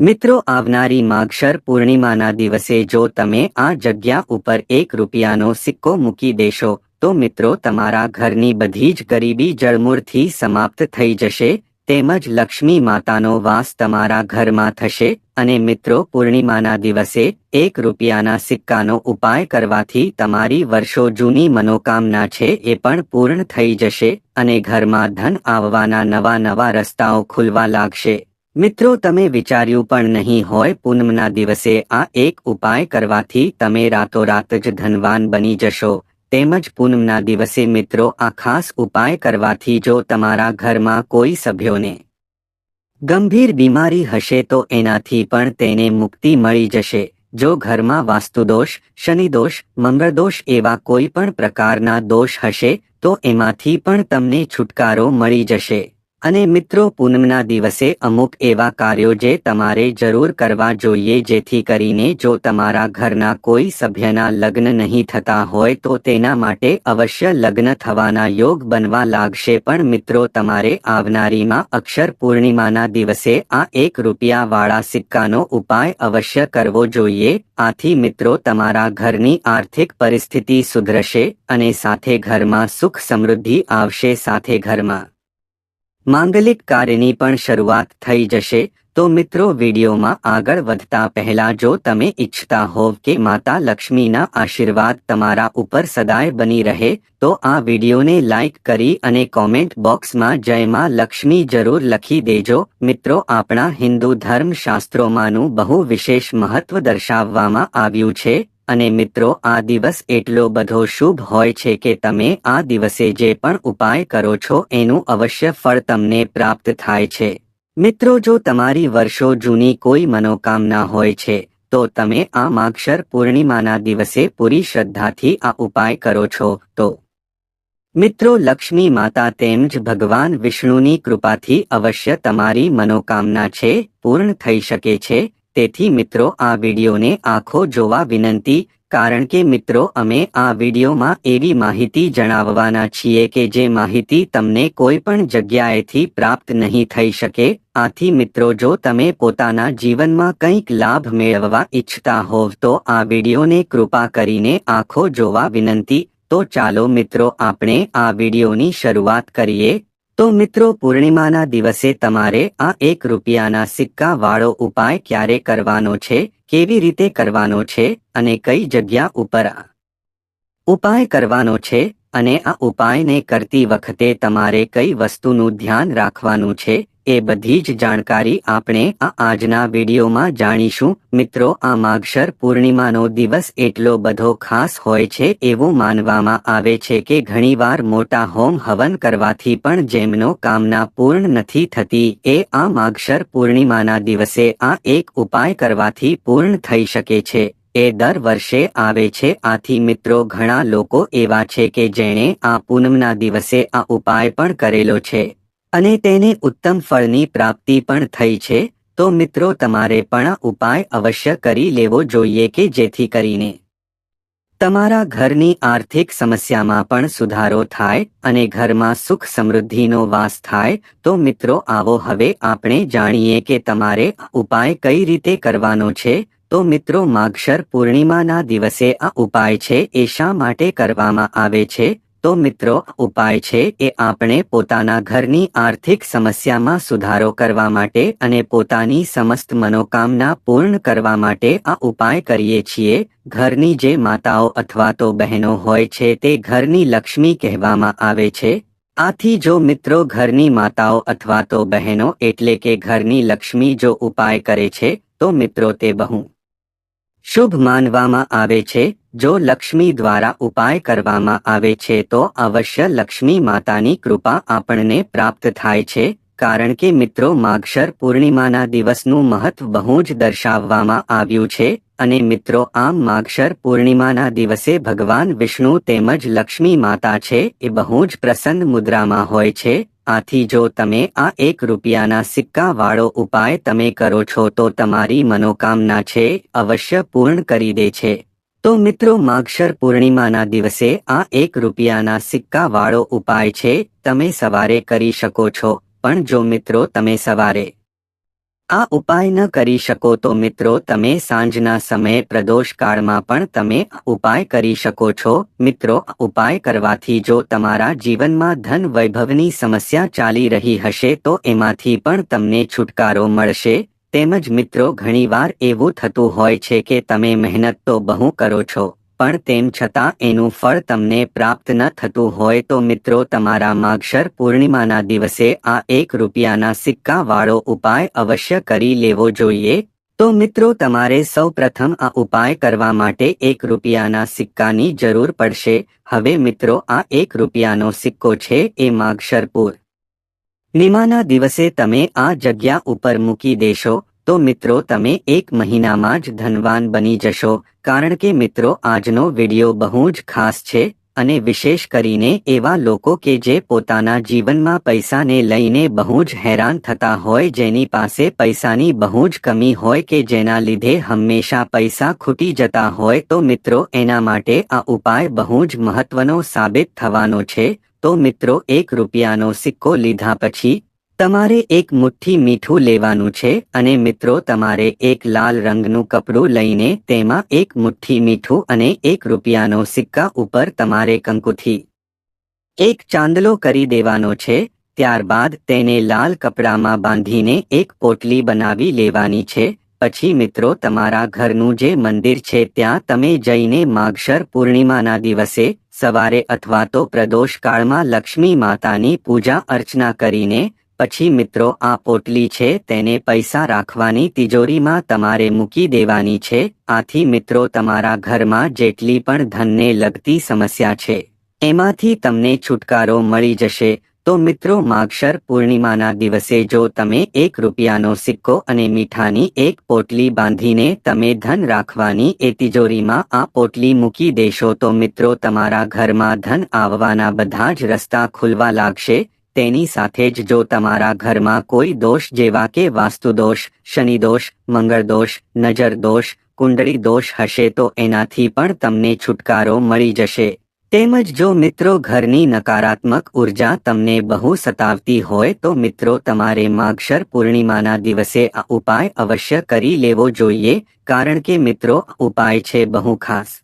મિત્રો, આવનારી માગશર પૂર્ણિમાના દિવસે જો તમે આ જગ્યા ઉપર એક રૂપિયાનો સિક્કો મૂકી દેશો, તો મિત્રો, તમારા ઘરની બધી જ ગરીબી જળમૂળથી સમાપ્ત થઈ જશે, તેમજ લક્ષ્મી માતાનો વાસ તમારા ઘરમાં થશે, અને મિત્રો, પૂર્ણિમાના દિવસે એક રૂપિયાના સિક્કાનો ઉપાય કરવાથી તમારી વર્ષો જૂની મનોકામના છે એ પણ પૂર્ણ થઈ જશે, અને ઘરમાં ધન આવવાના નવા નવા રસ્તાઓ ખુલવા લાગશે. મિત્રો, તમે વિચાર્યું પણ નહીં હોય, પૂનમના દિવસે આ એક ઉપાય કરવાથી તમે રાતોરાત જ ધનવાન બની જશો. તેમજ પૂનમના દિવસે મિત્રો, આ ખાસ ઉપાય કરવાથી જો તમારા ઘરમાં કોઈ સભ્યોને ગંભીર બીમારી હશે, તો એનાથી પણ તેને મુક્તિ મળી જશે. જો ઘરમાં વાસ્તુદોષ, શનિદોષ, મંગળદોષ એવા કોઈ પણ પ્રકારના દોષ હશે, તો એમાંથી પણ તમને છુટકારો મળી જશે. અને મિત્રો, પૂનમના દિવસે અમુક એવા કાર્યો જે તમારે જરૂર કરવા જોઈએ, જેથી કરીને જો તમારા ઘરના કોઈ સભ્યના લગ્ન નહીં થતા હોય, તો તેના માટે અવશ્ય લગ્ન થવાના યોગ બનવા લાગશે. પણ મિત્રો, તમારે આવનારીમાં અક્ષર પૂર્ણિમાના દિવસે આ એક રૂપિયાવાળા સિક્કાનો ઉપાય અવશ્ય કરવો જોઈએ. આથી મિત્રો, તમારા ઘરની આર્થિક પરિસ્થિતિ સુધરશે અને સાથે ઘરમાં સુખ સમૃદ્ધિ આવશે. સાથે ઘરમાં માંગલિક કાર્યની પણ શરૂઆત થઈ જશે. તો મિત્રો, વિડીયોમાં આગળ વધતા પહેલા જો તમે ઈચ્છતા હોવ કે માતા લક્ષ્મીના આશીર્વાદ તમારા ઉપર સદાય બની રહે, તો આ વિડીયોને લાઇક કરી અને કોમેન્ટ બોક્સમાં જય માં લક્ષ્મી જરૂર લખી દેજો. મિત્રો, આપણા હિન્દુ ધર્મ શાસ્ત્રોમાંનું બહુ વિશેષ મહત્વ દર્શાવવામાં આવ્યું છે. અને મિત્રો, આ દિવસ એટલો બધો શુભ હોય છે કે તમે આ દિવસે જે પણ ઉપાય કરો છો, એનું અવશ્ય ફળ તમને પ્રાપ્ત થાય છે. મિત્રો, જો તમારી વર્ષો જૂની કોઈ મનોકામના હોય છે, તો તમે આ માક્ષર પૂર્ણિમાના દિવસે પૂરી શ્રદ્ધાથી આ ઉપાય કરો છો, તો. મિત્રો, લક્ષ્મી માતા તેમજ ભગવાન વિષ્ણુની કૃપાથી અવશ્ય તમારી મનોકામના છે, પૂર્ણ થઈ શકે છે તેથી મિત્રો, આ વિડીયોને આખો જોવા વિનંતી, કારણ કે મિત્રો, અમે આ વિડીયોમાં એવી માહિતી જણાવવાના છીએ કે જે માહિતી તમને કોઈ પણ જગ્યાએથી પ્રાપ્ત નહીં થઈ શકે. આથી મિત્રો, જો તમે પોતાના જીવનમાં કંઈક લાભ મેળવવા ઈચ્છતા હોવ, તો આ વિડીયોને કૃપા કરીને આખો જોવા વિનંતી. તો ચાલો મિત્રો, આપણે આ વિડીયોની શરૂઆત કરીએ. તો મિત્રો પૂર્ણિમાના દિવસે તમારે આ એક રૂપિયાના સિક્કા વાળો ઉપાય ક્યારે કરવાનો છે, કેવી રીતે કરવાનો છે અને કઈ જગ્યા ઉપર આ ઉપાય કરવાનો છે અને આ ઉપાયને કરતી વખતે તમારે કઈ વસ્તુનું ધ્યાન રાખવાનું છે એ બધી જ જાણકારી આપણે આ આજના વિડીયોમાં જાણીશું. મિત્રો, આ માગશર પૂર્ણિમાનો દિવસ એટલો બધો ખાસ હોય છે એવું માનવામાં આવે છે કે ઘણીવાર મોટા હોમ હવન કરવાથી પણ જેમનો કામના પૂર્ણ નથી થતી, એ આ માગશર પૂર્ણિમાના દિવસે આ એક ઉપાય કરવાથી પૂર્ણ થઈ શકે છે. એ દર વર્ષે આવે છે. આથી મિત્રો, ઘણા લોકો એવા છે કે જેણે આ પૂનમના દિવસે આ ઉપાય પણ કરેલો છે. અને તેને ઉત્તમ ફળની પ્રાપ્તિ પણ થઈ છે, તો મિત્રો તમારે પણ ઉપાય અવશ્ય કરી લેવો જોઈએ કે જેથી કરીને તમારા ઘરની આર્થિક સમસ્યામાં પણ સુધારો થાય અને ઘરમાં સુખ સમૃદ્ધિનો વાસ થાય, તો મિત્રો આવો હવે આપણે જાણીએ કે તમારે ઉપાય કઈ રીતે કરવાનો છે, તો મિત્રો માગશર પૂર્ણિમાના દિવસે આ ઉપાય છે એ શા માટે કરવામાં આવે છે તો મિત્રો, ઉપાય છે એ આપણે પોતાના ઘરની આર્થિક સમસ્યામાં સુધારો કરવા માટે અને પોતાની સમસ્ત મનોકામના પૂર્ણ કરવા માટે આ ઉપાય કરીએ છીએ. ઘરની જે માતાઓ અથવા તો બહેનો હોય છે તે ઘરની લક્ષ્મી કહેવામાં આવે છે. આથી જો મિત્રો ઘરની માતાઓ અથવા તો બહેનો એટલે કે ઘરની લક્ષ્મી જો ઉપાય કરે છે, તો મિત્રો તે બહુ શુભ માનવામાં આવે છે, જો લક્ષ્મી દ્વારા ઉપાય કરવામાં આવે છે તો અવશ્ય લક્ષ્મી માતાની કૃપા આપણને પ્રાપ્ત થાય છે, કારણ કે મિત્રો માગશર પૂર્ણિમાના દિવસનું મહત્વ બહુ જ દર્શાવવામાં આવ્યું છે, અને મિત્રો આમ માગશર પૂર્ણિમાના દિવસે ભગવાન વિષ્ણુ તેમજ લક્ષ્મી માતા છે એ બહુ જ પ્રસન્ન મુદ્રામાં હોય છે આથી જો તમે આ એક રૂપિયાના સિક્કાવાળો ઉપાય તમે કરો છો તો તમારી મનોકામના છે અવશ્ય પૂર્ણ કરી દે છે. તો મિત્રો માગશર પૂર્ણિમાના દિવસે આ એક રૂપિયાના સિક્કાવાળો ઉપાય છે તમે સવારે કરી શકો છો. પણ જો મિત્રો તમે સવારે આ ઉપાય ન કરી શકો તો મિત્રો તમે સાંજના સમયે પ્રદોષ કાળમાં પણ તમે ઉપાય કરી શકો છો. મિત્રો ઉપાય કરવાથી જો તમારા જીવનમાં ધન વૈભવની સમસ્યા ચાલી રહી હશે તો એમાંથી પણ તમને છુટકારો મળશે. તેમજ મિત્રો, ઘણીવાર એવું થતું હોય છે કે તમે મહેનત તો બહુ કરો છો પણ તેમ છતાં એનું ફળ તમને પ્રાપ્ત ન થતું હોય તો મિત્રો તમારા માગશર પૂર્ણિમાના દિવસે આ એક રૂપિયાના સિક્કા વાળો ઉપાય અવશ્ય કરી લેવો જોઈએ. તો મિત્રો તમારે સૌ પ્રથમ આ ઉપાય કરવા માટે એક રૂપિયાના સિક્કાની જરૂર પડશે. હવે મિત્રો આ એક રૂપિયાનો સિક્કો છે એ માગશર પૂર નિમાના દિવસે તમે આ જગ્યા ઉપર મૂકી દેશો. તો મિત્રો, તમે એક મહિનામાં જ ધનવાન બની જશો, કારણ કે મિત્રો, આજનો વીડિયો બહુ જ ખાસ છે અને વિશેષ કરીને એવા લોકો કે જે પોતાના જીવનમાં પૈસાને લઈને બહુ જ હેરાન થતા હોય, જેની પાસે પૈસાની બહુ જ કમી હોય કે જેના લીધે હંમેશા પૈસા ખૂટી જતા હોય, તો મિત્રો, એના માટે આ ઉપાય બહુ જ મહત્વનો સાબિત થવાનો છે. તો મિત્રો, એક રૂપિયાનો સિક્કો લીધા પછી તમારે એક મુઠ્ઠી મીઠું લેવાનું છે અને મિત્રો તમારે એક લાલ રંગનું કપડું લઈને તેમાં એક મુઠ્ઠી મીઠું અને એક રૂપિયાનો સિક્કા ઉપર તમારે કંકુથી એક ચાંદલો કરી દેવાનો છે. ત્યારબાદ તેને લાલ કપડામાં બાંધીને એક પોટલી બનાવી લેવાની છે. પછી મિત્રો તમારા ઘરનું જે મંદિર છે ત્યાં તમે જઈને માગશર પૂર્ણિમાના દિવસે સવારે અથવા તો પ્રદોષ કાળમાં લક્ષ્મી માતાની પૂજા અર્ચના કરીને પછી મિત્રો, આ પોટલી છે, તેને પૈસા રાખવાની તિજોરીમાં તમારે મૂકી દેવાની છે. આથી મિત્રો, તમારા ઘરમાં જેટલી પણ ધનને લગતી સમસ્યા છે, એમાંથી તમને છુટકારો મળી જશે. તો મિત્રો, માગશર પૂર્ણિમાના દિવસે જો તમે એક રૂપિયાનો સિક્કો અને મીઠાની એક પોટલી બાંધીને તમે ધન રાખવાની એ તિજોરીમાં આ પોટલી મૂકી દેશો તો મિત્રો, તમારા ઘરમાં ધન આવવાના બધા જ રસ્તા ખુલવા લાગશે. તેની સાથે જ જો તમારા ઘરમાં કોઈ દોષ જેવા કે વાસ્તુદોષ શનિદોષ મંગળદોષ નજરદોષ કુંડળી દોષ હશે તો એનાથી પણ તમને છુટકારો મળી જશે. તેમજ જો મિત્રો ઘરની નકારાત્મક ઊર્જા તમને બહુ સતાવતી હોય તો મિત્રો તમારે માગશર પૂર્ણિમાના દિવસે આ ઉપાય અવશ્ય કરી લેવો જોઈએ, કારણ કે મિત્રો ઉપાય છે બહુ ખાસ.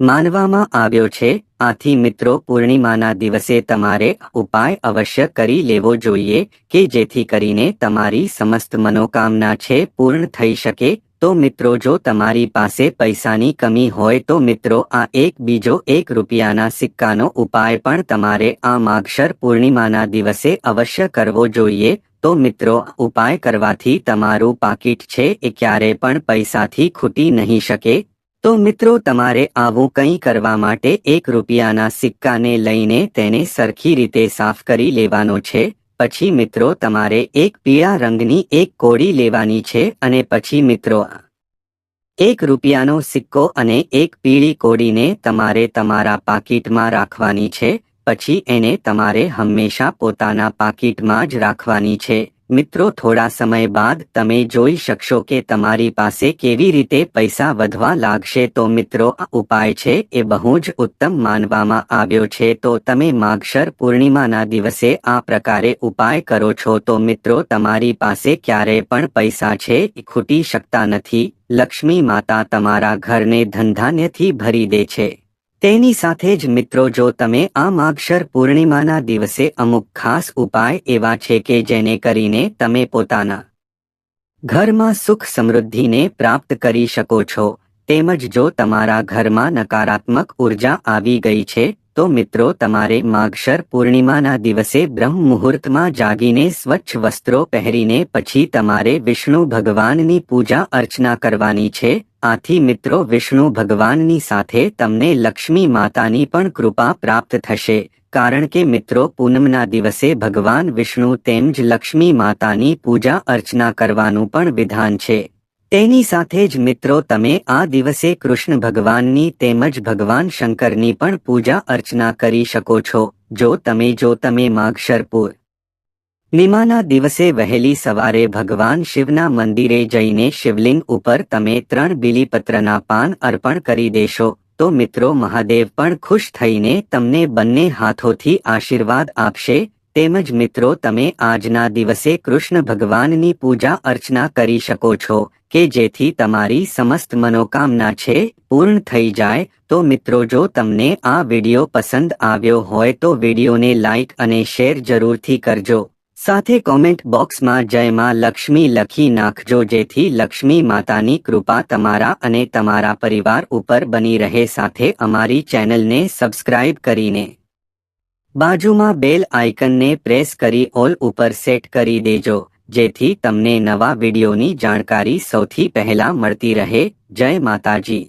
માનવામાં આવ્યો છે, આથી મિત્રો, પૂર્ણિમાના દિવસે તમારે ઉપાય અવશ્ય કરી લેવો જોઈએ કે જેથી કરીને તમારી સમસ્ત મનોકામના છે પૂર્ણ થઈ શકે. તો મિત્રો, જો તમારી પાસે પૈસાની કમી હોય તો મિત્રો, આ એક બીજો એક રૂપિયાના સિક્કાનો ઉપાય પણ તમારે આ માગશર પૂર્ણિમાના દિવસે અવશ્ય કરવો જોઈએ. તો મિત્રો, ઉપાય કરવાથી તમારું પાકીટ છે એ ક્યારે પણ પૈસાથી ખૂટી નહીં શકે. તો મિત્રો, તમારે આવું કંઈ કરવા માટે એક રૂપિયાના સિક્કાને લઈને તેને સરખી રીતે સાફ કરી લેવાનો છે. પછી મિત્રો, તમારે એક પીળા રંગની એક કોડી લેવાની છે અને પછી મિત્રો, એક રૂપિયાનો સિક્કો અને એક પીળી કોડીને તમારે તમારા પાકીટમાં રાખવાની છે. પછી એને તમારે હંમેશા પોતાના પાકીટમાં જ રાખવાની છે. મિત્રો, થોડા સમય બાદ તમે જોઈ શકશો કે તમારી પાસે કેવી રીતે પૈસા વધવા લાગશે. તો મિત્રો, આ ઉપાય છે એ બહુ જ ઉત્તમ માનવામાં આવ્યો છે. તો તમે માગશર પૂર્ણિમાના દિવસે આ પ્રકારે ઉપાય કરો છો. તો મિત્રો, તમારી પાસે ક્યારે પણ પૈસા છે એ ખૂટી શકતા નથી. લક્ષ્મી માતા તમારા ઘરને ધનધાન્યથી ભરી દે છે. તેની સાથે જ મિત્રો જો તમે આ માગશર પૂર્ણિમાના દિવસે અમુક ખાસ ઉપાય એવા છે કે જેને કરીને તમે પોતાના ઘરમાં સુખ સમૃદ્ધિને પ્રાપ્ત કરી શકો છો, તેમજ જો તમારા ઘરમાં નકારાત્મક ઊર્જા આવી ગઈ છે, તો મિત્રો તમારે માગશર પૂર્ણિમાના દિવસે બ્રહ્મ મુહૂર્તમાં જાગીને સ્વચ્છ વસ્ત્રો પહેરીને પછી તમારે વિષ્ણુ ભગવાનની પૂજા અર્ચના કરવાની છે આથી મિત્રો વિષ્ણુ ભગવાનની સાથે તમને લક્ષ્મી માતાની પણ કૃપા પ્રાપ્ત થશે, કારણ કે મિત્રો પૂનમના દિવસે ભગવાન વિષ્ણુ તેમજ લક્ષ્મી માતાની પૂજા અર્ચના કરવાનું પણ વિધાન છે. તેની સાથે જ મિત્રો તમે આ દિવસે કૃષ્ણ ભગવાનની તેમજ ભગવાન શંકરની પણ પૂજા અર્ચના કરી શકો છો, જો તમે જો તમે માગશરપુર નિમાના દિવસે વહેલી સવારે ભગવાન શિવના મંદિરે જઈને શિવલિંગ ઉપર તમે ત્રણ બીલીપત્રના પાન અર્પણ કરી દેશો, તો મિત્રો મહાદેવ પણ ખુશ થઈને તમને બંને હાથોથી આશીર્વાદ આપશે, તેમજ મિત્રો તમે આજના દિવસે કૃષ્ણ ભગવાનની પૂજા અર્ચના કરી શકો છો, કે જેથી તમારી સમસ્ત મનોકામના છે, પૂર્ણ થઈ જાય, તો મિત્રો જો તમને આ વિડિયો પસંદ આવ્યો હોય તો વિડિયોને લાઇક અને શેર જરૂરથી કરજો. સાથે કોમેન્ટ બોક્સમાં જય માં લક્ષ્મી લખી નાખજો, જેથી લક્ષ્મી માતાની કૃપા તમારા અને તમારા પરિવાર ઉપર બની રહે. સાથે અમારી ચેનલને સબસ્ક્રાઇબ કરીને બાજુમાં બેલ આઇકનને પ્રેસ કરી ઓલ ઉપર સેટ કરી દેજો, જેથી તમને નવા વિડીયોની જાણકારી સૌથી પહેલા મળતી રહે. જય માતાજી.